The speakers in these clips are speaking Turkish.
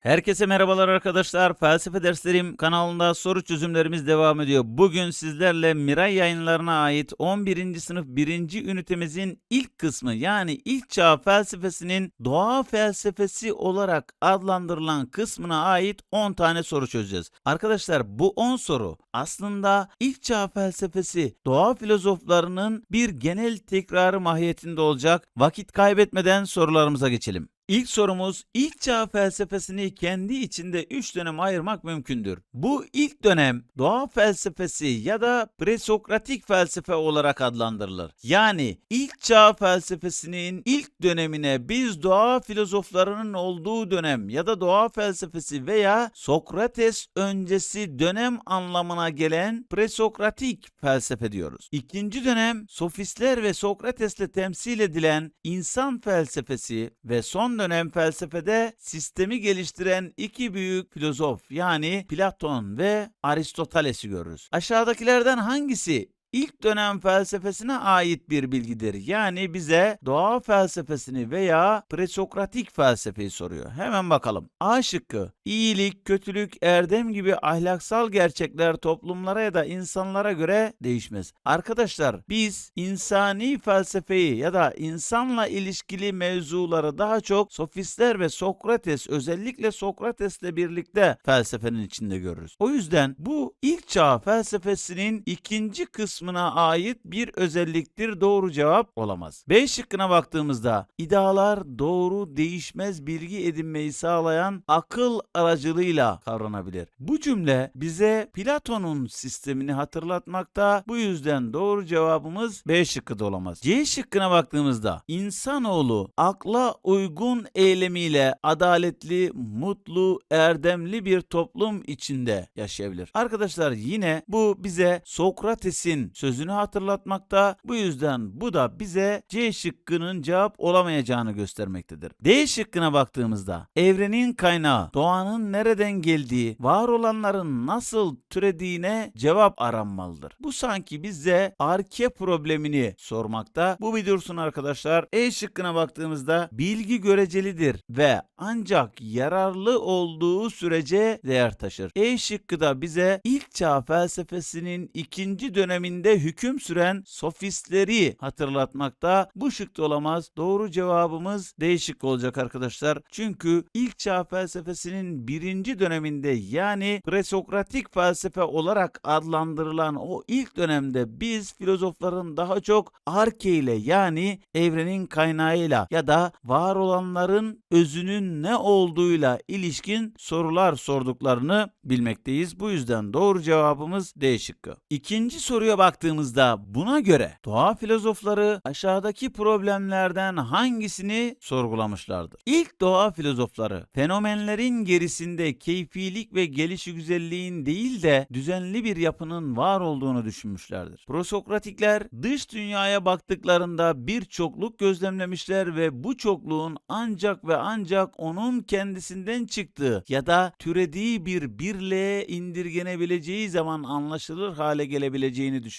Herkese merhabalar arkadaşlar. Felsefe Derslerim kanalında soru çözümlerimiz devam ediyor. Bugün sizlerle Miray yayınlarına ait 11. sınıf 1. ünitemizin ilk kısmı yani ilk çağ felsefesinin doğa felsefesi olarak adlandırılan kısmına ait 10 tane soru çözeceğiz. Arkadaşlar bu 10 soru aslında ilk çağ felsefesi doğa filozoflarının bir genel tekrarı mahiyetinde olacak. Vakit kaybetmeden sorularımıza geçelim. İlk sorumuz ilk çağ felsefesini kendi içinde 3 dönem ayırmak mümkündür. Bu ilk dönem doğa felsefesi ya da presokratik felsefe olarak adlandırılır. Yani ilk çağ felsefesinin ilk dönemine biz doğa filozoflarının olduğu dönem ya da doğa felsefesi veya Sokrates öncesi dönem anlamına gelen presokratik felsefe diyoruz. İkinci dönem sofistler ve Sokrates'le temsil edilen insan felsefesi ve son dönem felsefede sistemi geliştiren iki büyük filozof yani Platon ve Aristoteles'i görürüz. Aşağıdakilerden hangisi ilk dönem felsefesine ait bir bilgidir. Yani bize doğa felsefesini veya presokratik felsefeyi soruyor. Hemen bakalım. A şıkkı. İyilik, kötülük, erdem gibi ahlaksal gerçekler toplumlara ya da insanlara göre değişmez. Arkadaşlar biz insani felsefeyi ya da insanla ilişkili mevzuları daha çok sofistler ve Sokrates özellikle Sokrates'le birlikte felsefenin içinde görürüz. O yüzden bu ilk çağ felsefesinin ikinci kısmına ait bir özelliktir doğru cevap olamaz. B şıkkına baktığımızda idealar doğru değişmez bilgi edinmeyi sağlayan akıl aracılığıyla kavranabilir. Bu cümle bize Platon'un sistemini hatırlatmakta. Bu yüzden doğru cevabımız B şıkkı da olamaz. C şıkkına baktığımızda insanoğlu akla uygun eylemiyle adaletli, mutlu, erdemli bir toplum içinde yaşayabilir. Arkadaşlar yine bu bize Sokrates'in sözünü hatırlatmakta. Bu yüzden bu da bize C şıkkının cevap olamayacağını göstermektedir. D şıkkına baktığımızda evrenin kaynağı, doğanın nereden geldiği, var olanların nasıl türediğine cevap aranmalıdır. Bu sanki bize arke problemini sormakta. Bu bir dursun arkadaşlar. E şıkkına baktığımızda bilgi görecelidir ve ancak yararlı olduğu sürece değer taşır. E şıkkı da bize ilk çağ felsefesinin ikinci döneminde hüküm süren sofistleri hatırlatmakta. Bu şık da olamaz. Doğru cevabımız D şıkkı olacak arkadaşlar. Çünkü ilk çağ felsefesinin birinci döneminde yani presokratik felsefe olarak adlandırılan o ilk dönemde biz filozofların daha çok arke ile yani evrenin kaynağıyla ya da var olanların özünün ne olduğuyla ilişkin sorular sorduklarını bilmekteyiz. Bu yüzden doğru cevabımız D şıkkı. İkinci soruya baktığımızda buna göre doğa filozofları aşağıdaki problemlerden hangisini sorgulamışlardır? İlk doğa filozofları fenomenlerin gerisinde keyfilik ve gelişi güzelliğin değil de düzenli bir yapının var olduğunu düşünmüşlerdir. Prosokratikler dış dünyaya baktıklarında bir çokluk gözlemlemişler ve bu çokluğun ancak ve ancak onun kendisinden çıktığı ya da türediği bir birliğe indirgenebileceği zaman anlaşılır hale gelebileceğini düşünmüşlerdir.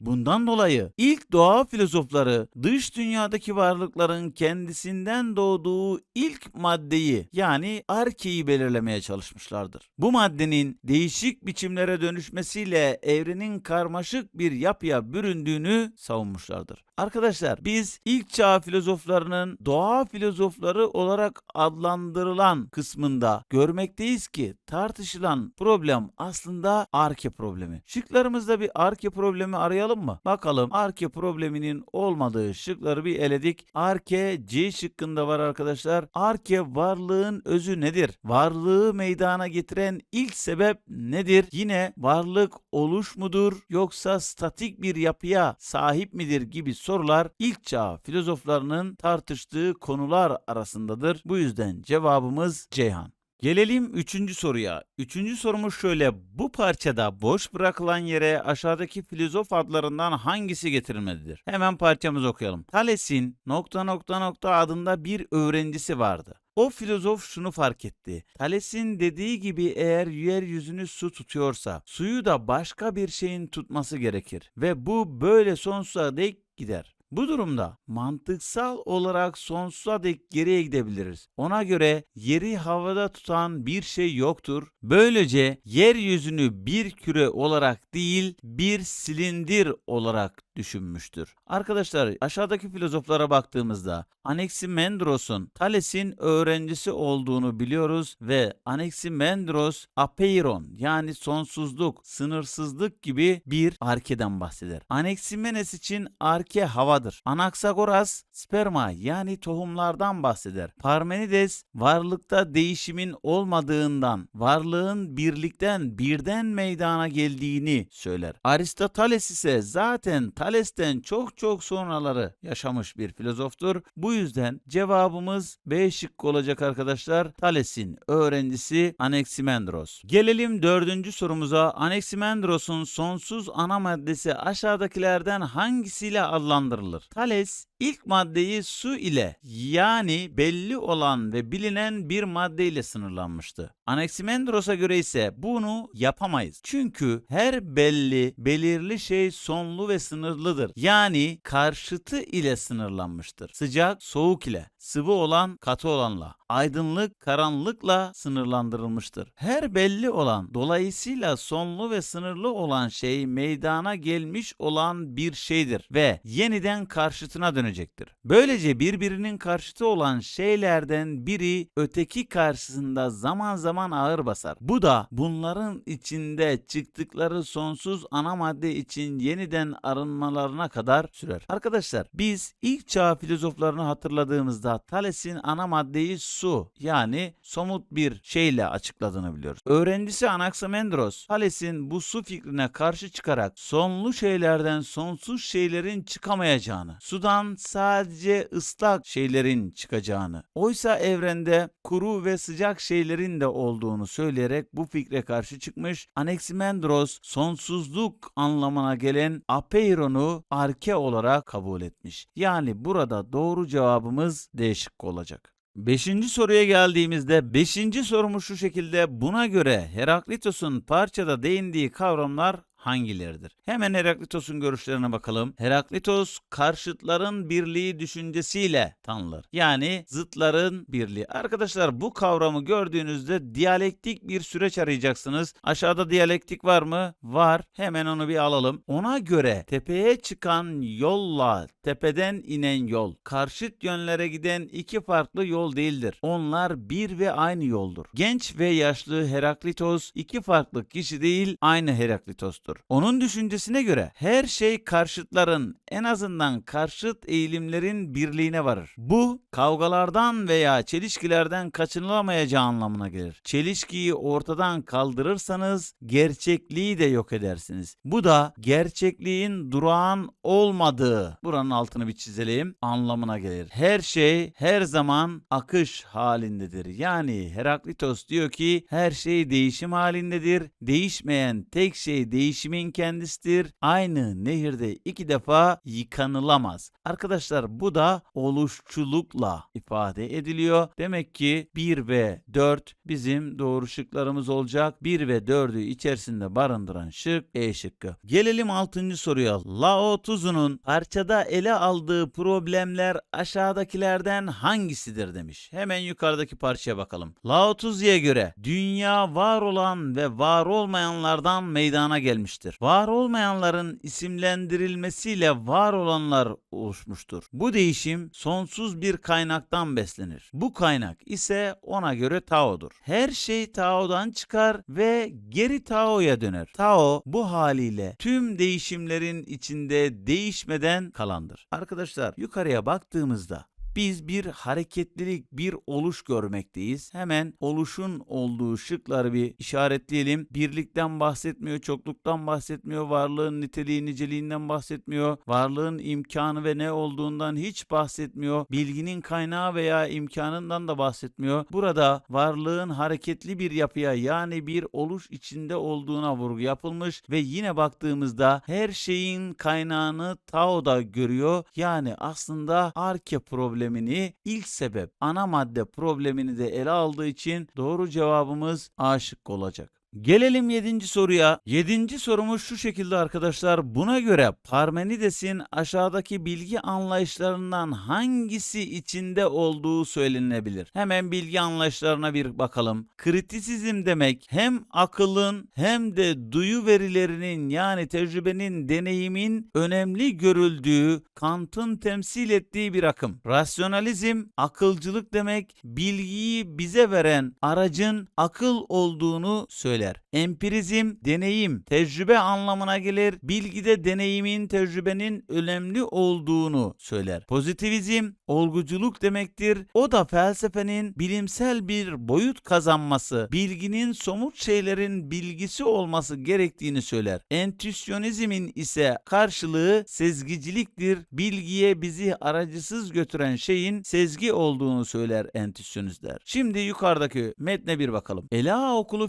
Bundan dolayı ilk doğa filozofları dış dünyadaki varlıkların kendisinden doğduğu ilk maddeyi yani arkeyi belirlemeye çalışmışlardır. Bu maddenin değişik biçimlere dönüşmesiyle evrenin karmaşık bir yapıya büründüğünü savunmuşlardır. Arkadaşlar biz ilk çağ filozoflarının doğa filozofları olarak adlandırılan kısmında görmekteyiz ki tartışılan problem aslında arke problemi. Şıklarımızda bir arke problemi arayalım mı? Bakalım arke probleminin olmadığı şıkları bir eledik. Arke C şıkkında var arkadaşlar. Arke varlığın özü nedir? Varlığı meydana getiren ilk sebep nedir? Yine varlık oluş mudur yoksa statik bir yapıya sahip midir gibi sorular ilk çağ filozoflarının tartıştığı konular arasındadır. Bu yüzden cevabımız Ceyhan. Gelelim üçüncü soruya. Üçüncü sorumuz şöyle. Bu parçada boş bırakılan yere aşağıdaki filozof adlarından hangisi getirilmelidir? Hemen parçamızı okuyalım. Thales'in nokta nokta nokta adında bir öğrencisi vardı. O filozof şunu fark etti. Thales'in dediği gibi eğer yeryüzünü su tutuyorsa suyu da başka bir şeyin tutması gerekir. Ve bu böyle sonsuza dek gider. Bu durumda mantıksal olarak sonsuza dek geriye gidebiliriz. Ona göre yeri havada tutan bir şey yoktur. Böylece yeryüzünü bir küre olarak değil bir silindir olarak düşünmüştür. Arkadaşlar aşağıdaki filozoflara baktığımızda Anaximandros'un Thales'in öğrencisi olduğunu biliyoruz ve Anaximandros apeiron yani sonsuzluk, sınırsızlık gibi bir arkeden bahseder. Anaximenes için arke havadır. Anaxagoras sperma yani tohumlardan bahseder. Parmenides varlıkta değişimin olmadığından, varlığın birlikten birden meydana geldiğini söyler. Aristoteles ise zaten Thales'ten çok çok sonraları yaşamış bir filozoftur. Bu yüzden cevabımız B şıkkı olacak arkadaşlar. Thales'in öğrencisi Anaximandros. Gelelim dördüncü sorumuza. Anaximandros'un sonsuz ana maddesi aşağıdakilerden hangisiyle adlandırılır? Thales ilk maddeyi su ile yani belli olan ve bilinen bir maddeyle sınırlanmıştı. Anaximandros'a göre ise bunu yapamayız. Çünkü her belli, belirli şey sonlu ve sınırlıdır. Yani karşıtı ile sınırlanmıştır. Sıcak, soğuk ile, sıvı olan, katı olanla, aydınlık, karanlıkla sınırlandırılmıştır. Her belli olan, dolayısıyla sonlu ve sınırlı olan şey meydana gelmiş olan bir şeydir ve yeniden karşıtına dönecektir. Böylece birbirinin karşıtı olan şeylerden biri öteki karşısında zaman zaman ağır basar. Bu da bunların içinde çıktıkları sonsuz ana madde için yeniden arınmalarına kadar sürer. Arkadaşlar biz ilk çağ filozoflarını hatırladığımızda Thales'in ana maddeyi su yani somut bir şeyle açıkladığını biliyoruz. Öğrencisi Anaximandros Thales'in bu su fikrine karşı çıkarak sonlu şeylerden sonsuz şeylerin çıkamayacağını, sudan sadece ıslak şeylerin çıkacağını, oysa evrende kuru ve sıcak şeylerin de olduğunu söyleyerek bu fikre karşı çıkmış. Anaximandros sonsuzluk anlamına gelen apeiron'u arke olarak kabul etmiş. Yani burada doğru cevabımız D şıkkı olacak. Beşinci soruya geldiğimizde beşinci sorumuz şu şekilde. Buna göre Heraklitos'un parçada değindiği kavramlar hangileridir? Hemen Heraklitos'un görüşlerine bakalım. Heraklitos karşıtların birliği düşüncesiyle tanınır. Yani zıtların birliği. Arkadaşlar bu kavramı gördüğünüzde diyalektik bir süreç arayacaksınız. Aşağıda diyalektik var mı? Var. Hemen onu bir alalım. Ona göre tepeye çıkan yolla tepeden inen yol karşıt yönlere giden iki farklı yol değildir. Onlar bir ve aynı yoldur. Genç ve yaşlı Heraklitos iki farklı kişi değil aynı Heraklitos'tur. Onun düşüncesine göre her şey karşıtların en azından karşıt eğilimlerin birliğine varır. Bu kavgalardan veya çelişkilerden kaçınılamayacağı anlamına gelir. Çelişkiyi ortadan kaldırırsanız gerçekliği de yok edersiniz. Bu da gerçekliğin durağan olmadığı buranın altını bir çizelim anlamına gelir. Her şey her zaman akış halindedir. Yani Heraklitos diyor ki her şey değişim halindedir. Değişmeyen tek şey değişimin kendisidir. Aynı nehirde iki defa yıkanılamaz. Arkadaşlar bu da oluşçulukla ifade ediliyor. Demek ki 1 ve 4 bizim doğru şıklarımız olacak. 1 ve 4'ü içerisinde barındıran şık E şıkkı. Gelelim 6. soruya. Lao Tzu'nun parçada ele aldığı problemler aşağıdakilerden hangisidir demiş. Hemen yukarıdaki parçaya bakalım. Lao Tzu'ya göre dünya var olan ve var olmayanlardan meydana gelmiştir. Var olmayanların isimlendirilmesiyle var olanlar oluşmuştur. Bu değişim sonsuz bir kaynaktan beslenir. Bu kaynak ise ona göre Tao'dur. Her şey Tao'dan çıkar ve geri Tao'ya döner. Tao bu haliyle tüm değişimlerin içinde değişmeden kalandır. Arkadaşlar yukarıya baktığımızda biz bir hareketlilik, bir oluş görmekteyiz. Hemen oluşun olduğu şıkları bir işaretleyelim. Birlikten bahsetmiyor, çokluktan bahsetmiyor, varlığın niteliği, niceliğinden bahsetmiyor, varlığın imkanı ve ne olduğundan hiç bahsetmiyor, bilginin kaynağı veya imkanından da bahsetmiyor. Burada varlığın hareketli bir yapıya yani bir oluş içinde olduğuna vurgu yapılmış ve yine baktığımızda her şeyin kaynağını Tao'da görüyor. Yani aslında arke problemi problemini ilk sebep ana madde problemini de ele aldığı için doğru cevabımız A şıkkı olacak. Gelelim 7. soruya. 7. sorumuz şu şekilde arkadaşlar. Buna göre Parmenides'in aşağıdaki bilgi anlayışlarından hangisi içinde olduğu söylenebilir. Hemen bilgi anlayışlarına bir bakalım. Kritisizm demek hem akılın hem de duyu verilerinin yani tecrübenin, deneyimin önemli görüldüğü, Kant'ın temsil ettiği bir akım. Rasyonalizm akılcılık demek, bilgiyi bize veren aracın akıl olduğunu söyler. Empirizm deneyim, tecrübe anlamına gelir. Bilgide deneyimin, tecrübenin önemli olduğunu söyler. Pozitivizm olguculuk demektir. O da felsefenin bilimsel bir boyut kazanması, bilginin somut şeylerin bilgisi olması gerektiğini söyler. Entüsyonizmin ise karşılığı sezgiciliktir. Bilgiye bizi aracısız götüren şeyin sezgi olduğunu söyler entüsyonistler. Şimdi yukarıdaki metne bir bakalım. Ela okulu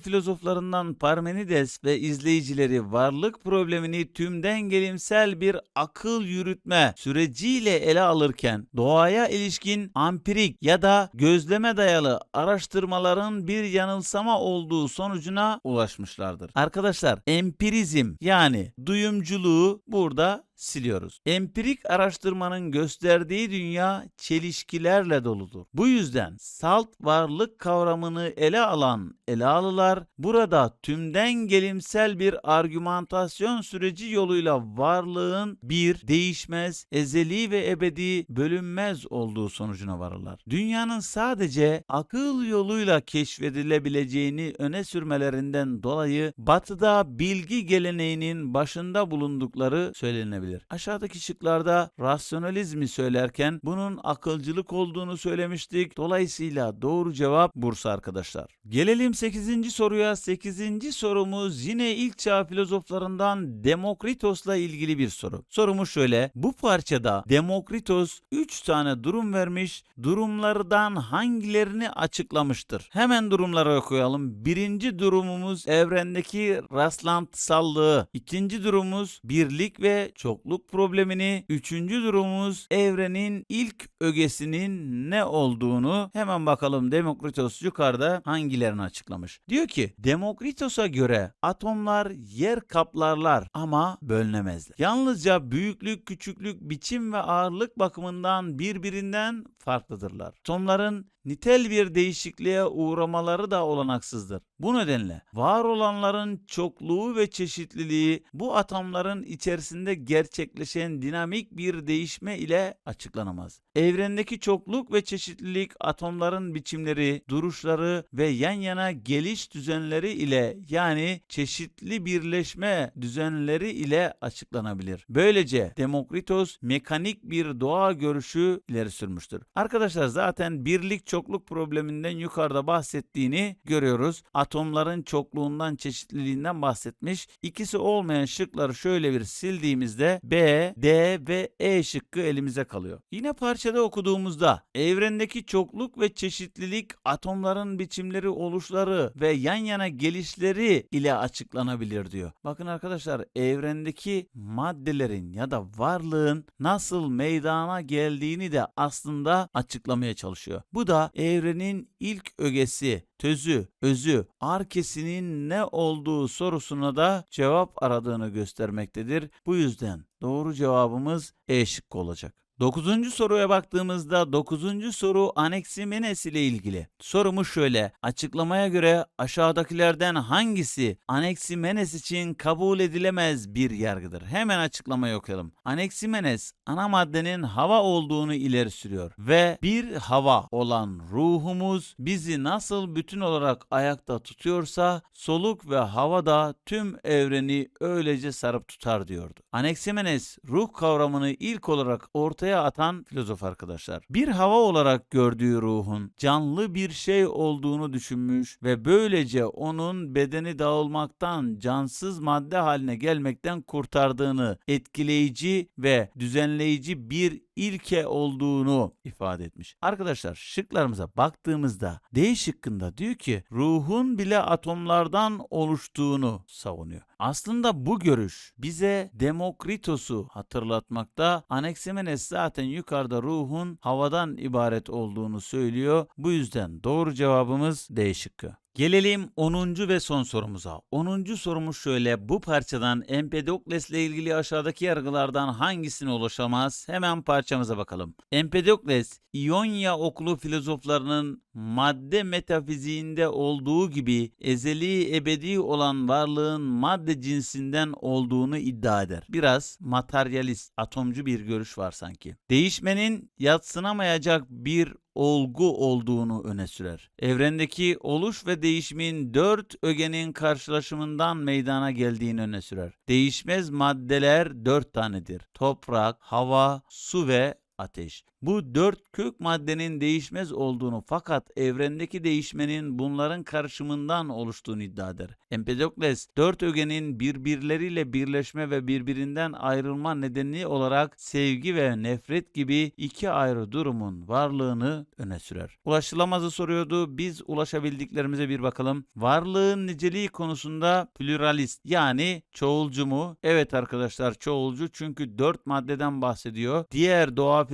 filozoflarından Parmenides ve izleyicileri varlık problemini tümden gelimsel bir akıl yürütme süreciyle ele alırken doğaya ilişkin ampirik ya da gözleme dayalı araştırmaların bir yanılsama olduğu sonucuna ulaşmışlardır. Arkadaşlar empirizm yani duyumculuğu burada siliyoruz. Empirik araştırmanın gösterdiği dünya çelişkilerle doludur. Bu yüzden salt varlık kavramını ele alan Elalılar burada tümden gelimsel bir argümantasyon süreci yoluyla varlığın bir, değişmez, ezeli ve ebedi, bölünmez olduğu sonucuna varırlar. Dünyanın sadece akıl yoluyla keşfedilebileceğini öne sürmelerinden dolayı batıda bilgi geleneğinin başında bulundukları söylenebilir. Aşağıdaki şıklarda rasyonalizmi söylerken bunun akılcılık olduğunu söylemiştik. Dolayısıyla doğru cevap Bursa arkadaşlar. Gelelim 8. soruya. 8. sorumuz yine ilk çağ filozoflarından Demokritos'la ilgili bir soru. Sorumuz şöyle. Bu parçada Demokritos 3 tane durum vermiş. Durumlardan hangilerini açıklamıştır? Hemen durumları okuyalım. Birinci durumumuz evrendeki rastlantısallığı. İkinci durumumuz birlik ve çokluk problemini. Üçüncü durumumuz evrenin ilk ögesinin ne olduğunu. Hemen bakalım Demokritos yukarıda hangilerini açıklamış. Diyor ki Demokritos'a göre atomlar yer kaplarlar ama bölünemezler. Yalnızca büyüklük, küçüklük, biçim ve ağırlık bakımından birbirinden farklıdırlar. Atomların nitel bir değişikliğe uğramaları da olanaksızdır. Bu nedenle var olanların çokluğu ve çeşitliliği bu atomların içerisinde gerçekleşen dinamik bir değişme ile açıklanamaz. Evrendeki çokluk ve çeşitlilik atomların biçimleri, duruşları ve yan yana geliş düzenleri ile yani çeşitli birleşme düzenleri ile açıklanabilir. Böylece Demokritos mekanik bir doğa görüşü ileri sürmüştür. Arkadaşlar zaten birlik çokluk probleminden yukarıda bahsettiğini görüyoruz. Atomların çokluğundan, çeşitliliğinden bahsetmiş. İkisi olmayan şıkları şöyle bir sildiğimizde B, D ve E şıkkı elimize kalıyor. Yine parçada okuduğumuzda evrendeki çokluk ve çeşitlilik atomların biçimleri, oluşları ve yan yana gelişleri ile açıklanabilir diyor. Bakın arkadaşlar evrendeki maddelerin ya da varlığın nasıl meydana geldiğini de aslında açıklamaya çalışıyor. Bu da evrenin ilk ögesi, tözü, özü, arkesinin ne olduğu sorusuna da cevap aradığını göstermektedir. Bu yüzden doğru cevabımız E şıkkı olacak. Dokuzuncu soruya baktığımızda dokuzuncu soru Anaximenes ile ilgili. Sorumuz şöyle. Açıklamaya göre aşağıdakilerden hangisi Anaximenes için kabul edilemez bir yargıdır? Hemen açıklamayı okuyalım. Anaximenes ana maddenin hava olduğunu ileri sürüyor ve bir hava olan ruhumuz bizi nasıl bütün olarak ayakta tutuyorsa soluk ve hava da tüm evreni öylece sarıp tutar diyordu. Anaximenes ruh kavramını ilk olarak ortaya atan filozof arkadaşlar. Bir hava olarak gördüğü ruhun canlı bir şey olduğunu düşünmüş ve böylece onun bedeni dağılmaktan cansız madde haline gelmekten kurtardığını etkileyici ve düzenleyici bir ilke olduğunu ifade etmiş. Arkadaşlar şıklarımıza baktığımızda D şıkkında diyor ki ruhun bile atomlardan oluştuğunu savunuyor. Aslında bu görüş bize Demokritos'u hatırlatmakta. Anaximenes zaten yukarıda ruhun havadan ibaret olduğunu söylüyor. Bu yüzden doğru cevabımız D şıkkı. Gelelim 10. ve son sorumuza. 10. sorumuz şöyle. Bu parçadan Empedokles ile ilgili aşağıdaki yargılardan hangisine ulaşamaz? Hemen parçamıza bakalım. Empedokles, İonya okulu filozoflarının madde metafiziğinde olduğu gibi ezeli ebedi olan varlığın madde cinsinden olduğunu iddia eder. Biraz materyalist, atomcu bir görüş var sanki. Değişmenin yatsınamayacak bir olgu olduğunu öne sürer. Evrendeki oluş ve değişimin dört ögenin karşılaşımından meydana geldiğini öne sürer. Değişmez maddeler dört tanedir. Toprak, hava, su ve ateş. Bu dört kök maddenin değişmez olduğunu fakat evrendeki değişmenin bunların karışımından oluştuğunu iddia eder. Empedokles dört ögenin birbirleriyle birleşme ve birbirinden ayrılma nedeni olarak sevgi ve nefret gibi iki ayrı durumun varlığını öne sürer. Ulaşılamazı soruyordu. Biz ulaşabildiklerimize bir bakalım. Varlığın niceliği konusunda pluralist yani çoğulcu mu? Evet arkadaşlar çoğulcu çünkü dört maddeden bahsediyor. Diğer doğa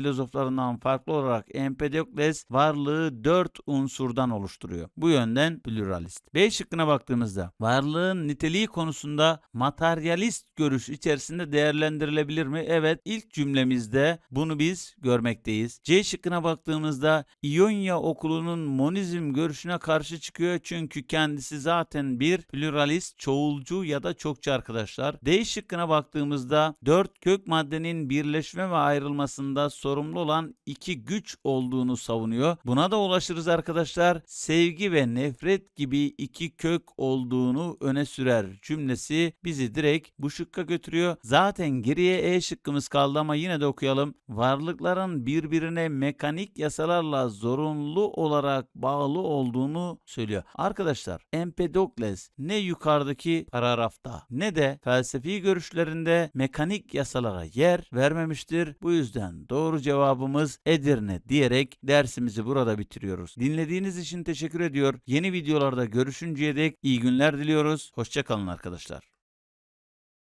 filozoflarından farklı olarak Empedokles varlığı dört unsurdan oluşturuyor. Bu yönden pluralist. B şıkkına baktığımızda varlığın niteliği konusunda materyalist görüş içerisinde değerlendirilebilir mi? Evet ilk cümlemizde bunu biz görmekteyiz. C şıkkına baktığımızda İonya okulunun monizm görüşüne karşı çıkıyor çünkü kendisi zaten bir pluralist, çoğulcu ya da çokçu arkadaşlar. D şıkkına baktığımızda dört kök maddenin birleşme ve ayrılmasında sorumlu olan iki güç olduğunu savunuyor. Buna da ulaşırız arkadaşlar. Sevgi ve nefret gibi iki kök olduğunu öne sürer cümlesi bizi direkt bu şıkka götürüyor. Zaten geriye E şıkkımız kaldı ama yine de okuyalım. Varlıkların birbirine mekanik yasalarla zorunlu olarak bağlı olduğunu söylüyor. Arkadaşlar Empedokles ne yukarıdaki paragrafta ne de felsefi görüşlerinde mekanik yasalara yer vermemiştir. Bu yüzden doğru cevabımız Edirne diyerek dersimizi burada bitiriyoruz. Dinlediğiniz için teşekkür ediyor. Yeni videolarda görüşünceye dek iyi günler diliyoruz. Hoşçakalın arkadaşlar.